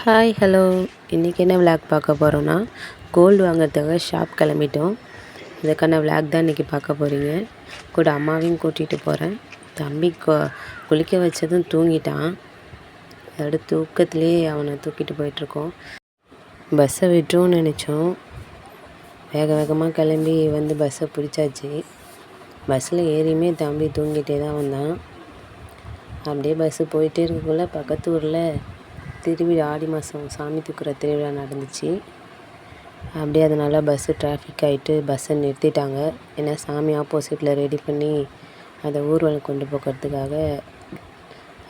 Hi hello இன்றைக்கி என்ன vlog பார்க்க போகிறோன்னா கோல்டு வாங்குறதுக்காக ஷாப் கிளம்பிட்டோம். இதுக்கான விளாக் தான் இன்றைக்கி பார்க்க போகிறீங்க கூட அம்மாவையும் கூட்டிகிட்டு போகிறேன் தம்பி கொ குளிக்க வச்சதும் தூங்கிட்டான். அதோட தூக்கத்துலேயே அவனை தூக்கிட்டு போயிட்டுருக்கோம். பஸ்ஸை விட்டுருவோம்னு நினச்சோம். வேக வேகமாக கிளம்பி வந்து பஸ்ஸை பிடிச்சாச்சு. பஸ்ஸில் ஏறியுமே தம்பி தூங்கிட்டே தான் வந்தான். அப்படியே பஸ்ஸு போயிட்டே இருக்கக்குள்ள பக்கத்து ஊரில் திருவிழா ஆடி மாதம் சாமி தூக்குற திருவிழா நடந்துச்சு. அப்படியே அதனால் பஸ்ஸு டிராஃபிக் ஆகிட்டு பஸ்ஸை நிறுத்திட்டாங்க. ஏன்னா சாமி ஆப்போசிட்டில் ரெடி பண்ணி அதை ஊர்வலம் கொண்டு போகிறதுக்காக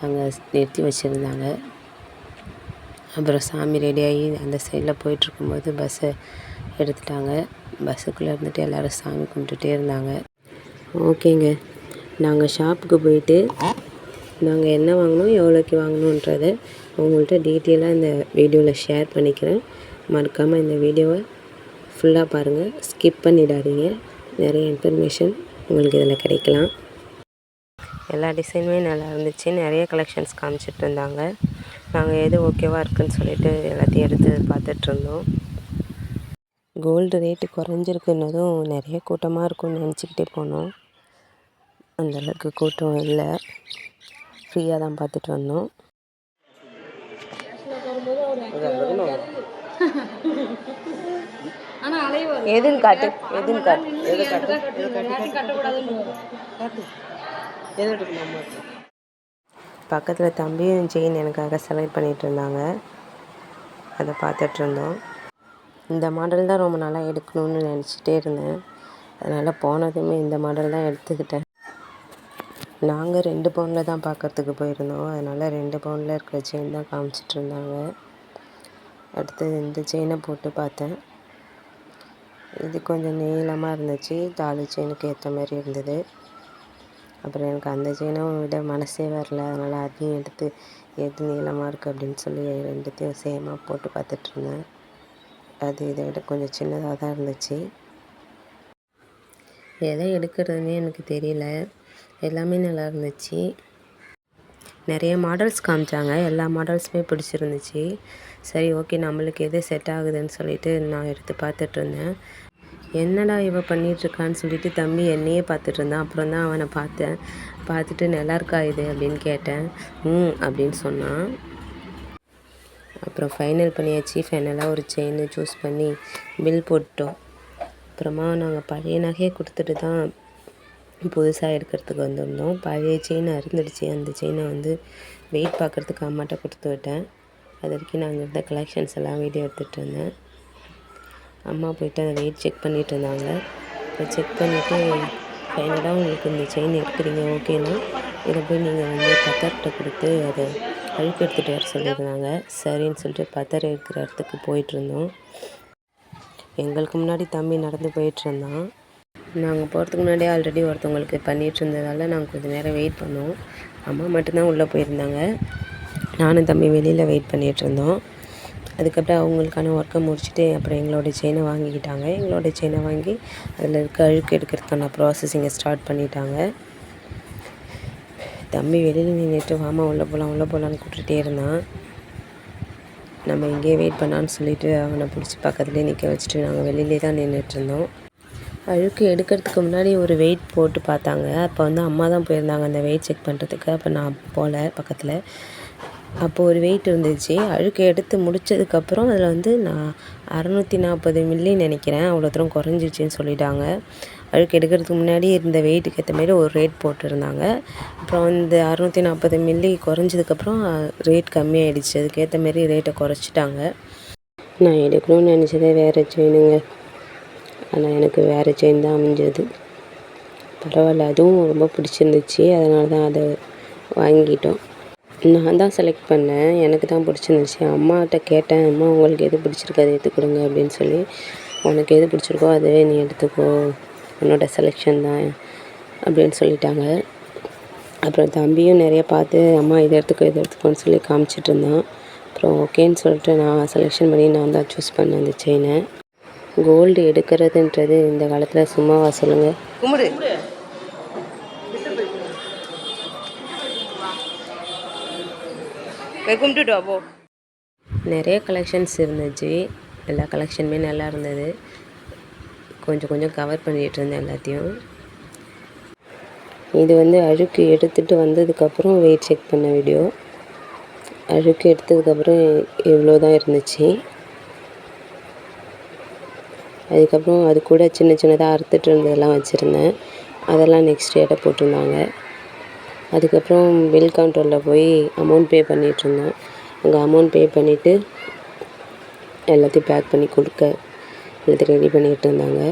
அங்கே நிறுத்தி வச்சுருந்தாங்க. அப்புறம் சாமி ரெடியாகி அந்த சைடில் போயிட்டுருக்கும்போது பஸ்ஸை எடுத்துட்டாங்க. பஸ்ஸுக்குள்ளே இருந்துட்டு எல்லோரும் சாமி கும்பிட்டுட்டே இருந்தாங்க. ஓகேங்க. நாங்கள் ஷாப்புக்கு போயிட்டு நாங்கள் என்ன வாங்கினோம் எவ்வளோக்கு வாங்கினோன்றதை உங்கள்கிட்ட டீட்டெயிலாக இந்த வீடியோவில் ஷேர் பண்ணிக்கிறேன். மறக்காமல் இந்த வீடியோவை ஃபுல்லாக பாருங்கள் ஸ்கிப் பண்ணிடாதீங்க. நிறைய இன்ஃபர்மேஷன் உங்களுக்கு இதில் கிடைக்கலாம். எல்லா டிசைனுமே நல்லா இருந்துச்சு. நிறைய கலெக்ஷன்ஸ் காமிச்சிட்டு இருந்தாங்க. நாங்கள் எது ஓகேவாக இருக்குதுன்னு சொல்லிட்டு எல்லாத்தையும் எடுத்து பார்த்துட்ருந்தோம் கோல்டு ரேட்டு குறைஞ்சிருக்குன்னதும் நிறைய கூட்டமாக இருக்கும்னு நினச்சிக்கிட்டே போனோம். அந்தளவுக்கு கூட்டம் இல்லை. ஃப்ரீயாக தான் பார்த்துட்டு வந்தோம். எதுன்னு காட்டு எதுன்னு காட்டு. எது காட்டு பக்கத்தில் தம்பியும் செயின் எனக்காக செலக்ட் பண்ணிகிட்டு இருந்தாங்க. அதை பார்த்துட்டு இருந்தோம். இந்த மாடல் தான் ரொம்ப நல்லா எடுக்கணும்னு நினச்சிட்டே இருந்தேன். அதனால் போனதுமே இந்த மாடல் தான் எடுத்துக்கிட்டேன். நாங்கள் ரெண்டு பவுனில் தான் பார்க்கறதுக்கு போயிருந்தோம். அதனால் ரெண்டு பவுனில் இருக்கிற செயின் தான் காமிச்சிட்ருந்தாங்க அடுத்து இந்த செயினை போட்டு பார்த்தேன். இது கொஞ்சம் நீளமாக இருந்துச்சு. தாலி செயினுக்கு ஏற்ற மாதிரி இருந்தது. அப்புறம் எனக்கு அந்த செயினும் விட மனசே வரல. அதனால் அதையும் எடுத்து எது நீளமாக இருக்குது அப்படின்னு சொல்லி ரெண்டுத்தையும் சேமாக போட்டு பார்த்துட்ருந்தேன் அது இதை விட கொஞ்சம் சின்னதாக தான் இருந்துச்சு. எதை எடுக்கிறதுனே எனக்கு தெரியல. எல்லாமே நல்லா இருந்துச்சு நிறைய மாடல்ஸ் காமிச்சாங்க. எல்லா மாடல்ஸுமே பிடிச்சிருந்துச்சி. சரி ஓகே நம்மளுக்கு எது செட் ஆகுதுன்னு சொல்லிட்டு நான் எடுத்து பார்த்துட்ருந்தேன் என்னடா இவ பண்ணிகிட்ருக்கான்னு சொல்லிட்டு தம்பி என்னையே பார்த்துட்டு இருந்தான். அப்புறம் தான் அவனை பார்த்தேன். பார்த்துட்டு நல்லா இருக்கா இது? அப்படின்னு கேட்டேன். ம் அப்படின்னு சொன்னான். அப்புறம் ஃபைனல் பண்ணியாச்சு. ஃபைனலாக ஒரு செயின்னு சூஸ் பண்ணி பில் போட்டோம் அப்புறமா நாங்கள் பழைய நகையை கொடுத்துட்டு தான் புதுசாக எடுக்கிறதுக்கு வந்திருந்தோம். பழைய செயின் அறுந்துடுச்சு அந்த செயினை வந்து வெயிட் பார்க்குறதுக்கு அம்மாட்ட கொடுத்து விட்டேன். அது வரைக்கும் நாங்கள் இருந்த கலெக்ஷன்ஸ் எல்லாம் வீடியோ எடுத்துகிட்டு இருந்தேன். அம்மா போயிட்டு அதை வெயிட் செக் பண்ணிகிட்டு இருந்தாங்க. அதை செக் பண்ணிவிட்டு ஃபைனலாக உங்களுக்கு இந்த செயின் எடுக்கிறீங்க ஓகேனா இதை போய் நீங்கள் வந்து பத்தர்கிட்ட கொடுத்து அதை அழுக்கு எடுத்துகிட்டு வர சொல்லியிருந்தாங்க. சரின்னு சொல்லிட்டு பத்தர் இருக்கிற இடத்துக்கு போயிட்டுருந்தோம் எங்களுக்கு முன்னாடி தம்பி நடந்து போயிட்டுருந்தான் நாங்கள் போகிறதுக்கு முன்னாடியே ஆல்ரெடி ஒருத்தவங்களுக்கு பண்ணிகிட்டு இருந்ததால் நாங்கள் கொஞ்சம் நேரம் வெயிட் பண்ணோம். அம்மா மட்டும்தான் உள்ளே போயிருந்தாங்க. நானும் தம்பி வெளியில் வெயிட் பண்ணிகிட்ருந்தோம் அதுக்கப்புறம் அவங்களுக்கான ஒர்க்கை முடிச்சுட்டு அப்புறம் எங்களோட செயினை வாங்கிக்கிட்டாங்க. எங்களோட செயினை வாங்கி அதில் இருக்க அழுக்கு எடுக்கிறதுக்கான ப்ராசஸிங்கை ஸ்டார்ட் பண்ணிட்டாங்க. தம்பி வெளியில் நின்றுட்டு வாமா உள்ளே போகலாம் உள்ளே போகலான்னு கூப்பிட்டுட்டே இருந்தான். நம்ம இங்கேயே வெயிட் பண்ணான்னு சொல்லிவிட்டு அவனை பிடிச்சி பக்கத்துலேயே நிற்க வச்சுட்டு நாங்கள் வெளியிலே தான் நின்றுட்டுருந்தோம் அழுக்கு எடுக்கிறதுக்கு முன்னாடி ஒரு வெயிட் போட்டு பார்த்தாங்க. அப்போ வந்து அம்மா தான் போயிருந்தாங்க அந்த வெயிட் செக் பண்ணுறதுக்கு அப்போ நான் போகல பக்கத்தில். அப்போது ஒரு வெயிட் இருந்துச்சு. அழுக்கு எடுத்து முடித்ததுக்கப்புறம் அதில் வந்து நான் அறநூற்றி நாற்பது மில்லி நினைக்கிறேன். அவ்வளோ தூரம் குறைஞ்சிச்சின்னு சொல்லிட்டாங்க. அழுக்கு எடுக்கிறதுக்கு முன்னாடி இருந்த வெயிட்டுக்கு ஏற்ற மாரி ஒரு ரேட் போட்டிருந்தாங்க. அப்புறம் இந்த அறநூற்றி நாற்பது மில்லி குறைஞ்சதுக்கப்புறம் ரேட் கம்மியாயிடுச்சு. அதுக்கேற்ற மாரி ரேட்டை குறைச்சிட்டாங்க. நான் எடுக்கணும்னு நினச்சதே வேறு செயினுங்க ஆனால் எனக்கு வேறு செயின் தான் அமைஞ்சது. பரவாயில்ல அதுவும் ரொம்ப பிடிச்சிருந்துச்சி. அதனால தான் அதை வாங்கிட்டோம். நான் தான் செலக்ட் பண்ணேன். எனக்கு தான் பிடிச்சிருந்துச்சி. அம்மாகிட்ட கேட்டேன் அம்மா உங்களுக்கு எது பிடிச்சிருக்கு அதை எடுத்து கொடுங்க அப்படின்னு சொல்லி உனக்கு எது பிடிச்சிருக்கோ அதுவே நீ எடுத்துக்கோ. உன்னோட செலெக்ஷன் தான் அப்படின்னு சொல்லிட்டாங்க. அப்புறம் தம்பியும் நிறைய பார்த்து அம்மா இதை எடுத்துக்கோ இதை எடுத்துக்கோன்னு சொல்லி காமிச்சிட்டு இருந்தான். அப்புறம் ஓகேன்னு சொல்லிட்டு நான் செலெக்ஷன் பண்ணி நான் தான் சூஸ் பண்ணேன் அந்த செயினை கோல்டு எடுக்கிறதுன்றது இந்த காலத்தில் சும்மாவா சொல்லுங்கள் கும்பிடு கும்பிட்டுட்டு நிறைய கலெக்ஷன்ஸ் இருந்துச்சு. எல்லா கலெக்ஷனுமே நல்லா இருந்தது. கொஞ்சம் கொஞ்சம் கவர் பண்ணிகிட்டு இருந்தேன் எல்லாத்தையும். இது வந்து அழுக்கு எடுத்துகிட்டு வந்ததுக்கப்புறம் வெயிட் செக் பண்ண வீடியோ அழுக்கு எடுத்ததுக்கப்புறம் இவ்வளோ தான் இருந்துச்சு. அதுக்கப்புறம் அது கூட சின்ன சின்னதாக அறுத்துட்டு இருந்ததெல்லாம் வச்சுருந்தேன். அதெல்லாம் நெக்ஸ்ட் எடை போட்டிருந்தாங்க. அதுக்கப்புறம் பில் கவுண்டரில் போய் அமௌண்ட் பே பண்ணிகிட்ருந்தேன் அங்கே அமௌண்ட் பே பண்ணிவிட்டு எல்லாத்தையும் பேக் பண்ணி கொடுக்க எல்லாத்தையும் ரெடி பண்ணிகிட்டு இருந்தாங்க.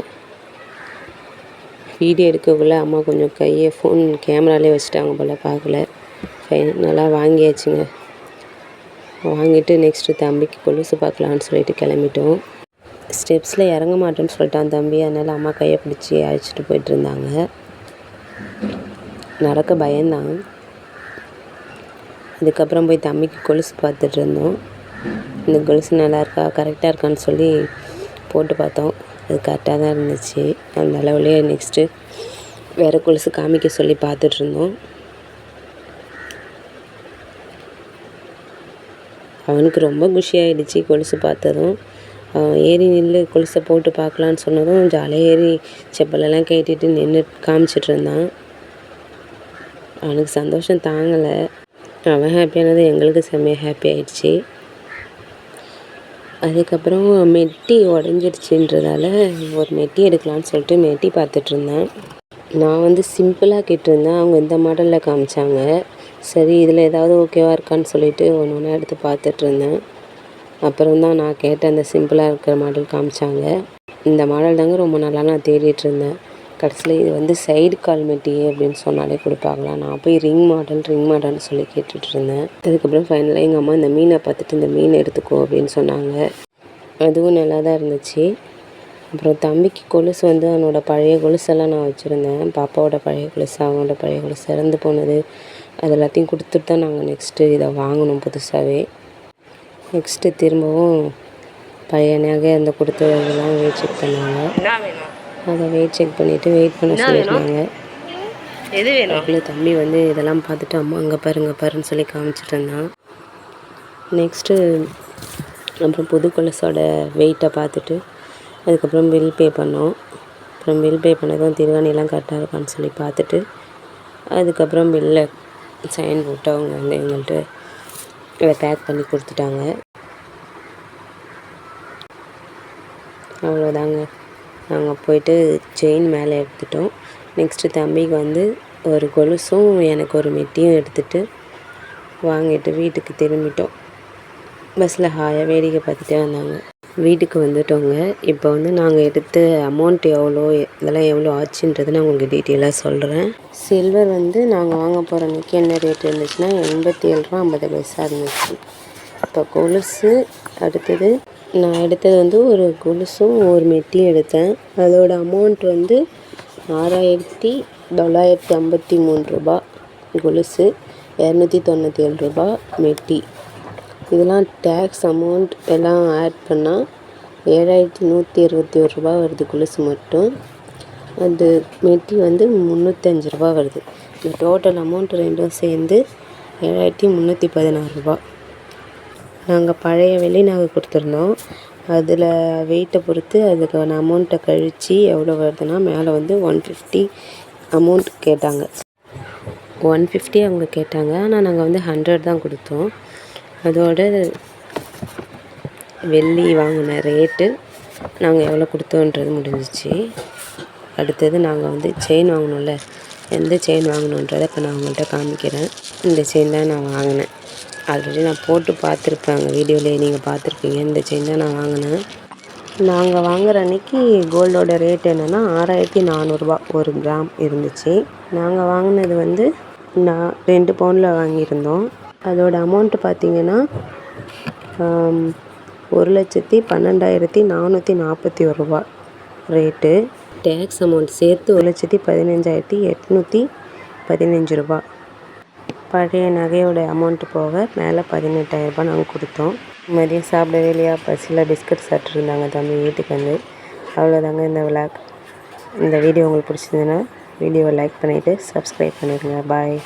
வீடியோ எடுக்கக்குள்ளே அம்மா கொஞ்சம் கையை ஃபோன் கேமராலே வச்சுட்டாங்க போல் பார்க்கல. ஃபைனலாக வாங்கியாச்சுங்க. வாங்கிட்டு நெக்ஸ்ட்டு தம்பிக்கு கொலுசு பார்க்கலான்னு சொல்லிட்டு கிளம்பிட்டோம். ஸ்டெப்ஸில் இறங்க மாட்டேன்னு சொல்லிட்டான் தம்பி. அதனால் அம்மா கையை பிடிச்சி அழைச்சிட்டு போயிட்டு இருந்தாங்க. நடக்க பயந்தான். அதுக்கப்புறம் போய் தம்பிக்கு கொலுசு பார்த்துட்டு இருந்தோம். இந்த கொலுசு நல்லா இருக்கா கரெக்டாக இருக்கான்னு சொல்லி போட்டு பார்த்தோம். அது கரெக்டாக தான் இருந்துச்சு. அந்த அளவுலேயே நெக்ஸ்ட்டு வேறு கொலுசு காமிக்க சொல்லி பார்த்துட்ருந்தோம் அவனுக்கு ரொம்ப குஷியாகிடுச்சு கொலுசு பார்த்ததும். ஏறி நில்லு கொலுசை போட்டு பார்க்கலான்னு சொன்னதும் ஜாலியாக ஏறி செப்பலெல்லாம் கேட்டுட்டு நின்று காமிச்சிட்டு இருந்தான். அவனுக்கு சந்தோஷம் தாங்கலை. அவன் ஹாப்பியானது எங்களுக்கு செம்மையாக ஹாப்பி ஆயிடுச்சு. அதுக்கப்புறம் மெட்டி உடஞ்சிடுச்சின்றதால ஒரு மெட்டி எடுக்கலான்னு சொல்லிட்டு மெட்டி பார்த்துட்ருந்தேன் நான் வந்து சிம்பிளாக கேட்டிருந்தேன். அவங்க இந்த மாடலில் காமிச்சாங்க. சரி இதில் ஏதாவது ஓகேவாக இருக்கான்னு சொல்லிட்டு ஒன்று ஒன்றா எடுத்து பார்த்துட்ருந்தேன் அப்புறம் தான் நான் கேட்ட அந்த சிம்பிளாக இருக்கிற மாடல் காமிச்சாங்க. இந்த மாடல் தாங்க ரொம்ப நல்லா நான் தேடிட்டு இருந்தேன். கடைசியில் இது வந்து சைடு கால் மெட்டி அப்படின்னு சொன்னாலே கொடுப்பாங்களா நான் போய் ரிங் மாடல் ரிங் மாடல்னு சொல்லி கேட்டுட்டு இருந்தேன். அதுக்கப்புறம் ஃபைனலாக எங்கள் அம்மா இந்த மீனை பார்த்துட்டு இந்த மீன் எடுத்துக்கோ அப்படின்னு சொன்னாங்க. அதுவும் நல்லா தான் இருந்துச்சு. அப்புறம் தம்பிக்கு கொலுசு வந்து அவனோட பழைய கொலுசெல்லாம் நான் வச்சுருந்தேன். பாப்பாவோட பழைய கொலுசு அவனோட பழைய கொலுசு இறந்து போனது. அது எல்லாத்தையும் கொடுத்துட்டு தான் நாங்கள் நெக்ஸ்ட்டு இதை வாங்கினோம் புதுசாகவே நெக்ஸ்ட்டு திரும்பவும் பழைய நகை அந்த கொடுத்ததெல்லாம் வெயிட் செக் பண்ணாங்க அதை வெயிட் செக் பண்ணிவிட்டு வெயிட் பண்ண சொல்லியிருந்தாங்க. எது வேணும்? அதுக்குள்ளே தம்பி வந்து இதெல்லாம் பார்த்துட்டு அம்மா அங்கே பாருங்க பாருன்னு சொல்லி காமிச்சிட்டு இருந்தான். நெக்ஸ்ட்டு அப்புறம் புது கொலுசோட வெயிட்டை பார்த்துட்டு அதுக்கப்புறம் பில் பே பண்ணோம். அப்புறம் பில் பே பண்ணதும் திருவாணிலாம் கரெக்டாக இருக்கான்னு சொல்லி பார்த்துட்டு அதுக்கப்புறம் பில்லை சைன் போட்டு அவங்க வந்து எங்கள்கிட்ட இதை பேக் பண்ணி கொடுத்துட்டாங்க. அவ்வளோதாங்க நாங்கள் போயிட்டு செயின் மேலே எடுத்துட்டோம். நெக்ஸ்ட்டு தம்பிக்கு வந்து ஒரு கொலுசும் எனக்கு ஒரு மெட்டியும் எடுத்துகிட்டு வாங்கிட்டு வீட்டுக்கு திரும்பிட்டோம். பஸ்ஸில் ஹாயாக வேடிக்கை பார்த்துட்டே வந்தாங்க. வீட்டுக்கு வந்துட்டோங்க. இப்போ வந்து நாங்கள் எடுத்த அமௌண்ட் எவ்வளோ இதெல்லாம் எவ்வளோ ஆச்சுன்றதை நான் உங்களுக்கு டீட்டெயிலாக சொல்கிறேன் சில்வர் வந்து நாங்கள் வாங்க போகிற அன்றைக்கி என்ன ரேட் இருந்துச்சுன்னா எண்பத்தி ஏழு ரூபா ஐம்பது பைசா இருந்துச்சு. இப்போ கொலுசு அடுத்தது நான் எடுத்தது வந்து ஒரு கொலுசும் ஒரு மெட்டியும் எடுத்தேன். அதோட அமௌண்ட் வந்து ஆறாயிரத்தி தொள்ளாயிரத்தி ஐம்பத்தி மூணு ரூபா. கொலுசு இரநூத்தி தொண்ணூற்றி ஏழு ரூபா மெட்டி. இதெல்லாம் டேக்ஸ் அமௌண்ட் எல்லாம் ஆட் பண்ணால் ஏழாயிரத்தி நூற்றி இருபத்தி ஒரு ரூபா வருது கொலுசு மட்டும். அது மெட்டி வந்து முந்நூற்றஞ்சு ரூபா வருது. இந்த டோட்டல் அமௌண்ட் ரெண்டும் சேர்ந்து ஏழாயிரத்தி முந்நூற்றி பதினாறு ரூபா நாங்கள் பழைய வெள்ளி நாங்கள் கொடுத்துருந்தோம். அதில் வெயிட்டை பொறுத்து அதுக்கான அமௌண்ட்டை கழித்து எவ்வளோ வருதுன்னா மேலே வந்து ஒன் ஃபிஃப்டி அமௌண்ட் கேட்டாங்க. ஒன் ஃபிஃப்டி அவங்க கேட்டாங்க. ஆனால் நாங்கள் வந்து ஹண்ட்ரட் தான் கொடுத்தோம். அதோட வெள்ளி வாங்கின ரேட்டு நாங்கள் எவ்வளோ கொடுத்தோன்றது முடிஞ்சிச்சு. அடுத்தது நாங்கள் வந்து செயின் வாங்கினோம்ல எந்த செயின் வாங்கினோன்றதை இப்போ நான் உங்கள்கிட்ட காமிக்கிறேன். இந்த செயின் தான் நான் வாங்கினேன். ஆல்ரெடி நான் போட்டு பார்த்துருப்பேன். அங்கே வீடியோலேயே நீங்கள் பார்த்துருப்பீங்க. இந்த செயின் தான் நான் வாங்கினேன். நாங்கள் வாங்குற அன்னைக்கு கோல்டோட ரேட் என்னென்னா ஆறாயிரத்தி நானூறுரூவா ஒரு கிராம் இருந்துச்சு. நாங்கள் வாங்கினது வந்து நான் ரெண்டு பவுனில் வாங்கியிருந்தோம். அதோட அமௌண்ட்டு பார்த்திங்கன்னா ஒரு லட்சத்தி பன்னெண்டாயிரத்தி நானூற்றி நாற்பத்தி ஒரு ரூபா ரேட்டு டேக்ஸ் அமௌண்ட் சேர்த்து ஒரு லட்சத்தி பதினஞ்சாயிரத்தி எட்நூற்றி பதினஞ்சு ரூபா. பழைய நகையோட அமௌண்ட்டு போக மேலே பதினெட்டாயிரரூபா நாங்கள் கொடுத்தோம். மதியம் சாப்பிடவே இல்லையா? பஸ்ஸில் பிஸ்கட் சாப்பிட்ருந்தாங்க தம்பி வீட்டுக்கு வந்து. அவ்வளோதாங்க இந்த விளாக் இந்த வீடியோ உங்களுக்கு பிடிச்சிருந்ததுன்னா வீடியோவை லைக் பண்ணிவிட்டு சப்ஸ்கிரைப் பண்ணிடுங்க. பாய்